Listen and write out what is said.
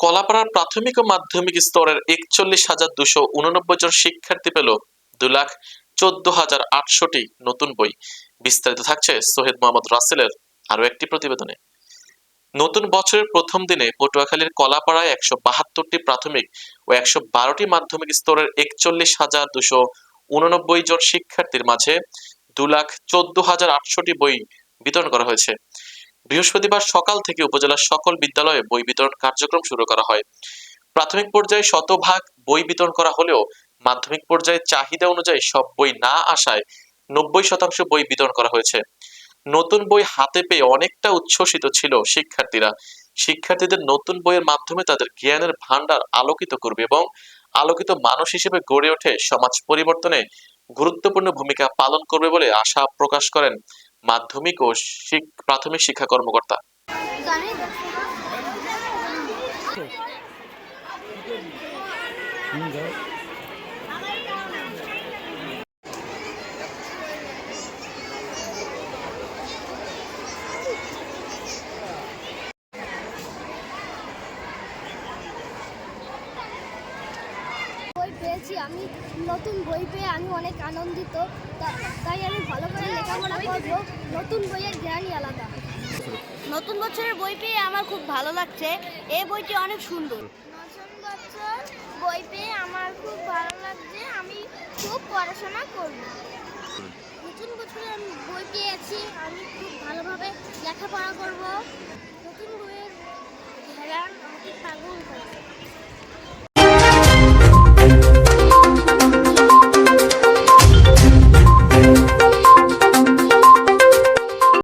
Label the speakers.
Speaker 1: কলাপাড়ার প্রাথমিক ও মাধ্যমিক স্তরের একচল্লিশ হাজার দুশো উননব্বই জন শিক্ষার্থী পেল দু লাখ চোদ্দ হাজার আটশোটি নতুন বই। বিস্তারিত থাকছে সোহেদ মোহাম্মদ রাসেলের আরও একটি প্রতিবেদনে। নতুন বছরের প্রথম দিনে পটুয়াখালীর কলাপাড়ায় একশো বাহাত্তরটি প্রাথমিক ও একশো বারোটি মাধ্যমিক স্তরের একচল্লিশ হাজার দুশো উননব্বই জন শিক্ষার্থীর মাঝে দু লাখ চোদ্দ হাজার আটশোটি বই বিতরণ করা হয়েছে। বৃহস্পতিবার সকাল থেকে উপজেলার সকল বিদ্যালয়ে বই বিতরণ কার্যক্রম শুরু করা হয়। প্রাথমিক পর্যায়ে শতভাগ বই বিতরণ করা হলেও মাধ্যমিক পর্যায়ে চাহিদা অনুযায়ী সব বই না আসায় নব্বই শতাংশ বই বিতরণ করা হয়েছে। নতুন বই হাতে পেয়ে অনেকটা উচ্ছ্বসিত ছিল শিক্ষার্থীরা। শিক্ষার্থীদের নতুন বইয়ের মাধ্যমে তাদের জ্ঞানের ভান্ডার আলোকিত করবে এবং আলোকিত মানুষ হিসেবে গড়ে ওঠে সমাজ পরিবর্তনে গুরুত্বপূর্ণ ভূমিকা পালন করবে বলে আশা প্রকাশ করেন মাধ্যমিক ও প্রাথমিক শিক্ষা কর্মকর্তা।
Speaker 2: পেয়েছি, আমি নতুন বই পেয়ে আমি অনেক আনন্দিত। তাই আমি ভালো করে নতুন বইয়ের জ্ঞানই আলাদা।
Speaker 3: নতুন বছরের বই পেয়ে আমার খুব ভালো লাগছে। এই বইটি অনেক সুন্দর।
Speaker 2: নতুন বছর বই পেয়ে আমার খুব ভালো লাগছে। আমি খুব পড়াশোনা করব। নতুন বছরে আমি বই পেয়েছি। আমি খুব ভালোভাবে লেখাপড়া করব।